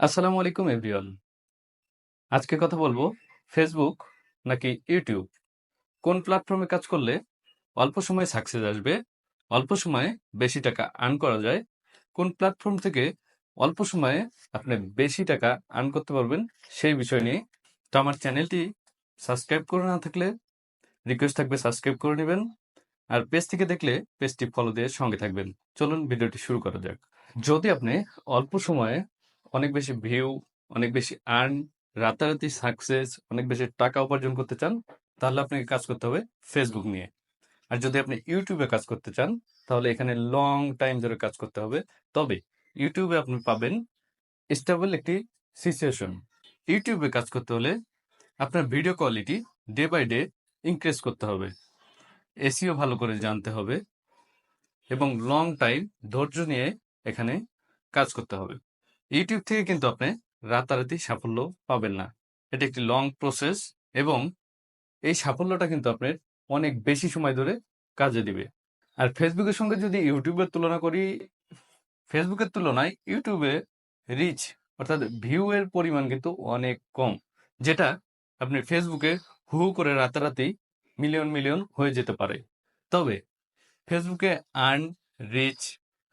আসসালামু আলাইকুম, এভরিওয়ান। আজকে কথা বলব ফেসবুক নাকি ইউটিউব কোন প্ল্যাটফর্মে কাজ করলে অল্প সময়ে সাকসেস আসবে, অল্প সময়ে বেশি টাকা আর্ন করা যায়, কোন প্ল্যাটফর্ম থেকে অল্প সময়ে আপনি বেশি টাকা আর্ন করতে পারবেন সেই বিষয় নিয়ে। তো আমার চ্যানেলটি সাবস্ক্রাইব করে না থাকলে রিকোয়েস্ট থাকবে সাবস্ক্রাইব করে নেবেন, আর পেজ থেকে দেখলে পেজটি ফলো দিয়ে সঙ্গে থাকবেন। চলুন ভিডিওটি শুরু করা যাক। যদি আপনি অল্প সময়ে অনেক বেশি ভিউ, অনেক বেশি আর্ন রাতারাতি সাকসেস অনেক বেশি টাকা উপার্জন করতে চান, তাহলে আপনাকে কাজ করতে হবে ফেসবুক নিয়ে। আর যদি আপনি ইউটিউবে কাজ করতে চান, তাহলে এখানে লং টাইম ধরে কাজ করতে হবে। তবে ইউটিউবে আপনি পাবেন স্টেবল একটি সিচুয়েশন ইউটিউবে কাজ করতে হলে আপনার video quality day by day increase করতে হবে। এসিও ভালো করে জানতে হবে এবং লং টাইম ধৈর্য নিয়ে এখানে কাজ করতে হবে। ইউটিউব থেকে কিন্তু আপনি রাতারাতি সাফল্য পাবেন না। এটা একটি লং প্রসেস এবং এই সাফল্যটা কিন্তু আপনার অনেক বেশি সময় ধরে কাজে দিবে। আর ফেসবুকের সঙ্গে যদি ইউটিউবের তুলনা করি ফেসবুকের তুলনায় ইউটিউবে রিচ অর্থাৎ ভিউ এর পরিমাণ কিন্তু অনেক কম, যেটা আপনি ফেসবুকে হু হু করে রাতারাতি মিলিয়ন মিলিয়ন হয়ে যেতে পারে। তবে ফেসবুকে আর্ন রিচ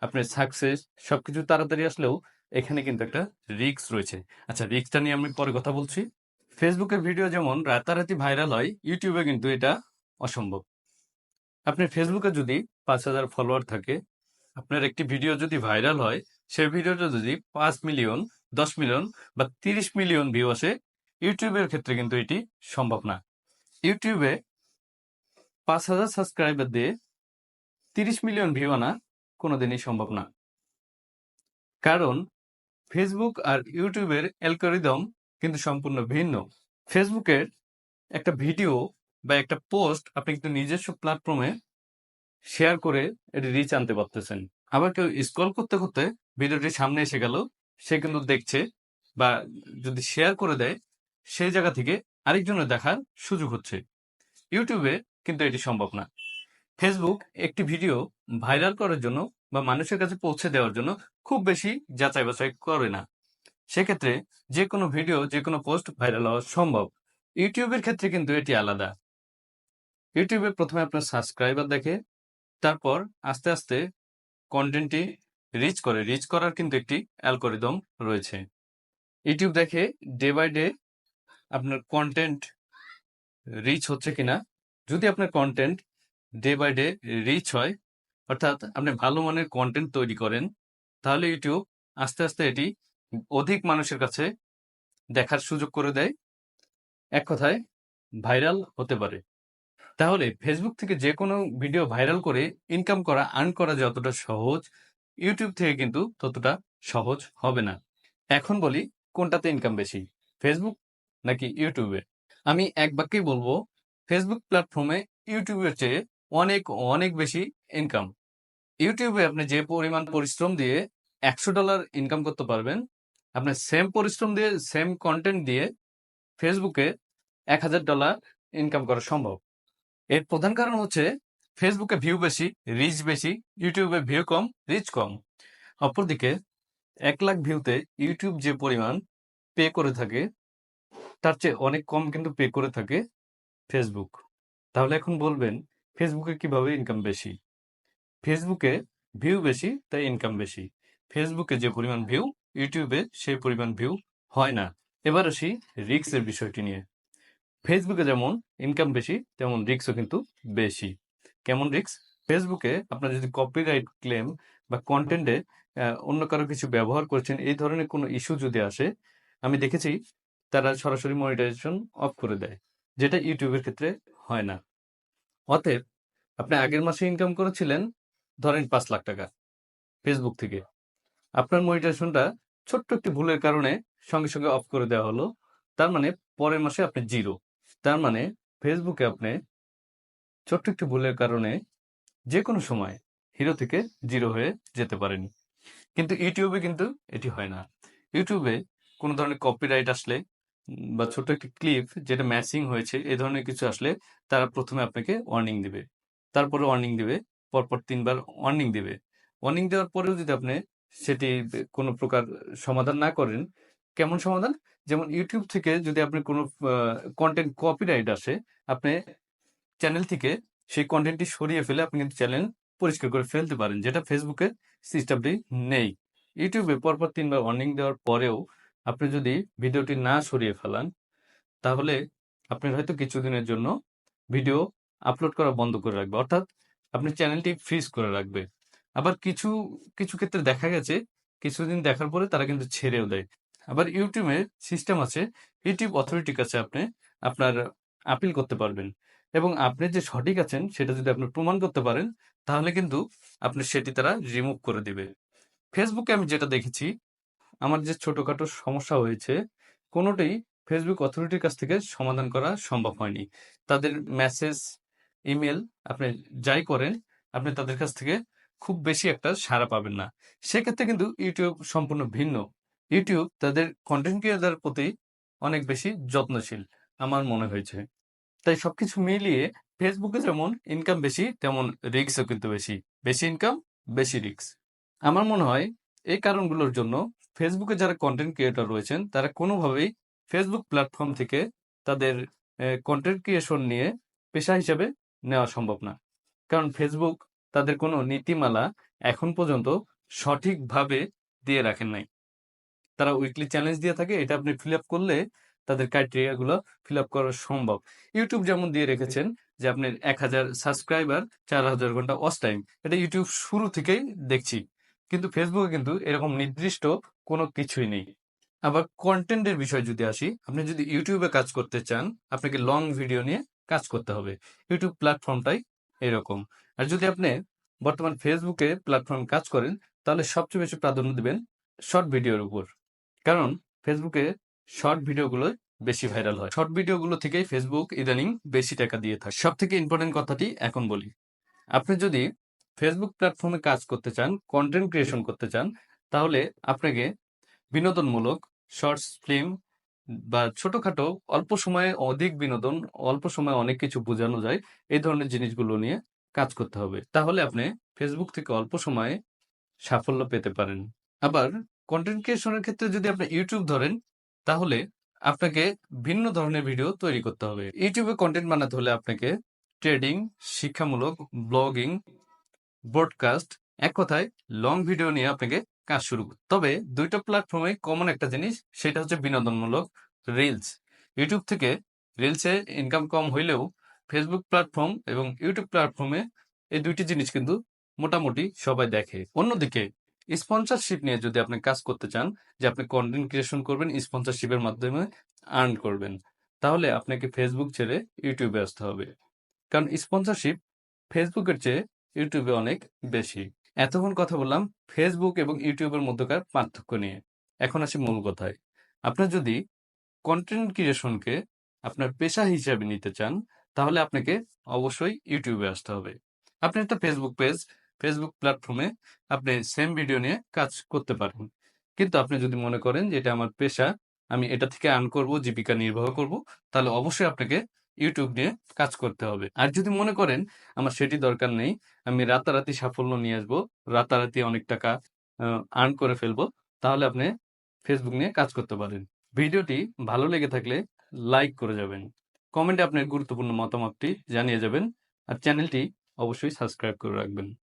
আপনার সাকসেস সবকিছু তাড়াতাড়ি আসলেও এখানে কিন্তু একটা রিক্স রয়েছে। আচ্ছা রিক্সটা নিয়ে আমি পরে কথা বলছি। ফেসবুকের ভিডিও যেমন রাতারাতি ভাইরাল হয় ইউটিউবে কিন্তু এটা অসম্ভব। আপনি ফেসবুকে যদি পাঁচ হাজার ফলোয়ার থাকে, আপনার একটি ভিডিও যদি ভাইরাল হয়, সেই ভিডিওটা যদি পাঁচ মিলিয়ন দশ মিলিয়ন বা তিরিশ মিলিয়ন ভিউ আসে ইউটিউবের ক্ষেত্রে কিন্তু এটি সম্ভব না। ইউটিউবে পাঁচ হাজার সাবস্ক্রাইবার দিয়ে তিরিশ মিলিয়ন ভিউ আনা কোনোদিনই সম্ভব না। কারণ ফেসবুক আর ইউটিউবের অ্যালগোরিদম কিন্তু সম্পূর্ণ ভিন্ন। ফেসবুকের একটা ভিডিও বা একটা পোস্ট আপনি কিন্তু নিজস্ব প্ল্যাটফর্মে শেয়ার করে এটি রিচ আনতে পারতেছেন। আবার কেউ স্ক্রল করতে করতে ভিডিওটি সামনে এসে গেল, সে কিন্তু দেখছে বা যদি শেয়ার করে দেয়, সেই জায়গা থেকে আরেকজনের দেখার সুযোগ হচ্ছে। ইউটিউবে কিন্তু এটি সম্ভব না। ফেসবুক একটি ভিডিও ভাইরাল করার জন্য বা মানুষের কাছে পৌঁছে দেওয়ার জন্য খুব বেশি যাচাই বাছাই করে না। সেক্ষেত্রে যে কোনো ভিডিও যে কোনো পোস্ট ভাইরাল হওয়া সম্ভব। ইউটিউবের ক্ষেত্রে কিন্তু এটি আলাদা। ইউটিউবে প্রথমে আপনার সাবস্ক্রাইবার দেখে, তারপর আস্তে আস্তে কন্টেন্টটি রিচ করে। রিচ করার কিন্তু একটি অ্যালগোরিদম রয়েছে। ইউটিউব দেখে ডে বাই ডে আপনার কন্টেন্ট রিচ হচ্ছে কিনা। যদি আপনার content day by day reach হয় অর্থাৎ আপনি ভালো মানের কন্টেন্ট তৈরি করেন, তাহলে ইউটিউব আস্তে আস্তে এটি অধিক মানুষের কাছে দেখার সুযোগ করে দেয়। এক কথায় ভাইরাল হতে পারে। তাহলে ফেসবুক থেকে যে কোনো ভিডিও ভাইরাল করে ইনকাম করা আর্ন করা যতটা সহজ ইউটিউব থেকে কিন্তু ততটা সহজ হবে না। এখন বলি, কোনটাতে ইনকাম বেশি ফেসবুক নাকি ইউটিউবে আমি এক বাক্যেই বলব ফেসবুক প্ল্যাটফর্মে ইউটিউবের চেয়ে অনেক অনেক বেশি ইনকাম ইউটিউবে আপনি যে পরিমাণ পরিশ্রম দিয়ে একশো ডলার ইনকাম করতে পারবেন আপনি সেম পরিশ্রম দিয়ে সেম কন্টেন্ট দিয়ে ফেসবুকে এক হাজার ডলার ইনকাম করা সম্ভব। এর প্রধান কারণ হচ্ছে ফেসবুকে ভিউ বেশি রিচ বেশি ইউটিউবে ভিউ কম রিচ কম। অপরদিকে এক লাখ ভিউতে ইউটিউব যে পরিমাণ পে করে থাকে, তার চেয়ে অনেক কম কিন্তু পে করে থাকে ফেসবুক তাহলে এখন বলবেন ফেসবুকে কীভাবে ইনকাম বেশি? ফেসবুকে ভিউ বেশি, তাই ইনকাম বেশি। ফেসবুকে যে পরিমাণ ভিউ ইউটিউবে সেই পরিমাণ ভিউ হয় না। এবার আসি রিক্সের বিষয়টি নিয়ে। ফেসবুকে যেমন ইনকাম বেশি, তেমন রিক্সও কিন্তু বেশি। কেমন রিক্স ফেসবুকে আপনার যদি কপিরাইট ক্লেম বা কন্টেন্টে অন্য কারও কিছু ব্যবহার করছেন, এই ধরনের কোনো ইস্যু যদি আসে, আমি দেখেছি তারা সরাসরি মনিটাইজেশন অফ করে দেয়, যেটা ইউটিউবের ক্ষেত্রে হয় না। অতএব, আপনি আগের মাসে ইনকাম করেছিলেন ধরেন পাঁচ লাখ টাকা ফেসবুক থেকে। আপনার মনিটাইজেশনটা ছোট্ট একটি ভুলের কারণে সঙ্গে সঙ্গে অফ করে দেওয়া হলো। তার মানে পরের মাসে আপনি জিরো তার মানে ফেসবুকে আপনি ছোট্ট একটি ভুলের কারণে যে কোনো সময় হিরো থেকে জিরো হয়ে যেতে পারেন। কিন্তু ইউটিউবে কিন্তু এটি হয় না। ইউটিউবে কোনো ধরনের কপিরাইট আসলে বা ছোট একটি ক্লিপ যেটা ম্যাচিং হয়েছে, এ ধরনের কিছু আসলে তারা প্রথমে আপনাকে ওয়ার্নিং দিবে। তারপরে ওয়ার্নিং দিবে পরপর তিনবার ওয়ার্নিং দেবে। ওয়ার্নিং দেওয়ার পরেও যদি আপনি সেটি কোনো প্রকার সমাধান না করেন, কেমন সমাধান? যেমন ইউটিউব থেকে যদি আপনি কোনো কন্টেন্ট কপিরাইট আসে, আপনি চ্যানেল থেকে সেই কন্টেন্টটি সরিয়ে ফেলে আপনি কিন্তু চ্যানেল পরিষ্কার করে ফেলতে পারেন, যেটা ফেসবুকে সিস্টেমটি নেই। ইউটিউবে পরপর তিনবার ওয়ার্নিং দেওয়ার পরেও আপনি যদি ভিডিওটি না সরিয়ে ফেলান, তাহলে আপনার হয়তো কিছুদিনের জন্য ভিডিও আপলোড করা বন্ধ করে রাখবে। অর্থাৎ আপনার চ্যানেলটি ফ্রিজ করে রাখবে। আবার কিছু কিছু ক্ষেত্রে দেখা গেছে, কিছুদিন দেখার পরে তারা কিন্তু ছেড়েও দেয়। আবার ইউটিউবে সিস্টেম আছে ইউটিউব অথরিটির কাছে আপনি, আপনার আপিল করতে পারবেন। এবং আপনি যে সঠিক আছেন, সেটা যদি আপনি প্রমাণ করতে পারেন, তাহলে কিন্তু আপনি সেটি তারা রিমুভ করে দিবে। ফেসবুকে আমি যেটা দেখেছি, আমার যে ছোটোখাটো সমস্যা হয়েছে কোনোটাই ফেসবুক অথরিটির কাছ থেকে সমাধান করা সম্ভব হয়নি। তাদের মেসেজ ইমেল আপনি যাই করেন, আপনি তাদের কাছ থেকে খুব বেশি একটা সাড়া পাবেন না। সেক্ষেত্রে কিন্তু ইউটিউব সম্পূর্ণ ভিন্ন। ইউটিউব তাদের কন্টেন্ট ক্রিয়েটার প্রতি অনেক বেশি যত্নশীল, আমার মনে হয়েছে। তাই সবকিছু মিলিয়ে ফেসবুকে যেমন ইনকাম বেশি, তেমন রিস্কও কিন্তু বেশি। বেশি ইনকাম বেশি রিস্ক আমার মনে হয় এই কারণগুলোর জন্য ফেসবুকে যারা কন্টেন্ট ক্রিয়েটর রয়েছেন, তারা কোনোভাবেই ফেসবুক প্ল্যাটফর্ম থেকে তাদের কন্টেন্ট ক্রিয়েশন নিয়ে পেশা হিসেবে নেওয়া সম্ভব না। কারণ ফেসবুক তাদের কোনো নীতিমালা এখন পর্যন্ত সঠিকভাবে দিয়ে রাখেন নাই। তারা উইকলি চ্যালেঞ্জ দিয়ে থাকে, এটা আপনি ফিল আপ করলে তাদের ক্রাইটেরিয়াগুলো ফিল আপ করা সম্ভব। ইউটিউব যেমন দিয়ে রেখেছেন যে আপনার এক হাজার সাবস্ক্রাইবার চার হাজার ঘণ্টা ওয়াচ টাইম এটা ইউটিউব শুরু থেকেই দেখছি। কিন্তু ফেসবুকে কিন্তু এরকম নির্দিষ্ট কোনো কিছুই নেই। আবার কন্টেন্টের বিষয় যদি আসি, আপনি যদি ইউটিউবে কাজ করতে চান, আপনাকে লং ভিডিও নিয়ে কাজ করতে হবে। ইউটিউব প্ল্যাটফর্মটাই এরকম। আর যদি আপনি বর্তমান ফেসবুকে প্ল্যাটফর্ম কাজ করেন, তাহলে সবচেয়ে বেশি প্রাধান্য দিবেন শর্ট ভিডিওর উপর। কারণ ফেসবুকে শর্ট ভিডিওগুলো বেশি ভাইরাল হয়। শর্ট ভিডিওগুলো থেকেই ফেসবুক ইদানিং বেশি টাকা দিয়ে থাকে। সব থেকে ইম্পর্টেন্ট কথাটি এখন বলি। আপনি যদি ফেসবুক প্ল্যাটফর্মে কাজ করতে চান কন্টেন্ট ক্রিয়েশন করতে চান, তাহলে আপনাকে বিনোদনমূলক শর্টস ফিল্ম বা ছোটখাটো অল্প সময়ে অধিক বিনোদন, অল্প সময়ে অনেক কিছু বোঝানো যায়, এই ধরনের জিনিসগুলো নিয়ে কাজ করতে হবে। তাহলে আপনি ফেসবুক থেকে অল্প সময়ে সাফল্য পেতে পারেন। আবার কন্টেন্ট ক্রিয়েশনের ক্ষেত্রে যদি আপনি ইউটিউব ধরেন, তাহলে আপনাকে ভিন্ন ধরনের ভিডিও তৈরি করতে হবে। ইউটিউবে কন্টেন্ট বানাতে হলে আপনাকে ট্রেডিং শিক্ষামূলক ব্লগিং ব্রডকাস্ট এক কথায় লং ভিডিও নিয়ে আপনাকে কাজ শুরু তবে দুইটা প্ল্যাটফর্মে কমন একটা জিনিস, সেটা হচ্ছে বিনোদনমূলক রিলস ইউটিউব থেকে রিলসে ইনকাম কম হইলেও ফেসবুক প্ল্যাটফর্ম এবং ইউটিউব প্ল্যাটফর্মে এই দুইটি জিনিস কিন্তু মোটামুটি সবাই দেখে। অন্যদিকে স্পন্সরশিপ নিয়ে যদি আপনি কাজ করতে চান, যে আপনি কন্টেন্ট ক্রিয়েশন করবেন স্পন্সরশিপের মাধ্যমে আর্ন করবেন, তাহলে আপনাকে ফেসবুক ছেড়ে ইউটিউবে আসতে হবে। কারণ স্পন্সরশিপ ফেসবুকের চেয়ে ইউটিউবে অনেক বেশি। এতক্ষণ কথা বললাম ফেসবুক এবং ইউটিউবের মধ্যকার পার্থক্য নিয়ে। এখন আসি মূল কথায়। আপনার যদি কন্টেন্ট ক্রিয়েশনকে আপনার পেশা হিসাবে নিতে চান, তাহলে আপনাকে অবশ্যই ইউটিউবে আসতে হবে। আপনি একটা ফেসবুক পেজ ফেসবুক প্ল্যাটফর্মে আপনি সেম ভিডিও নিয়ে কাজ করতে পারেন। কিন্তু আপনি যদি মনে করেন যে এটা আমার পেশা, আমি এটা থেকে আর্ন করব, জীবিকা নির্বাহ করব, তাহলে অবশ্যই আপনাকে ইউটিউব নিয়ে কাজ করতে হবে। আর যদি মনে করেন, আমার সেটি দরকার নেই, আমি রাতারাতি সাফল্য নিয়ে আসব, রাতারাতি অনেক টাকা আর্ন করে ফেলব, তাহলে আপনি ফেসবুক নিয়ে কাজ করতে পারেন। ভিডিওটি ভালো লেগে থাকলে লাইক করে যাবেন। কমেন্টে আপনার গুরুত্বপূর্ণ মতামতটি জানিয়ে যাবেন, আর চ্যানেলটি অবশ্যই সাবস্ক্রাইব করে রাখবেন।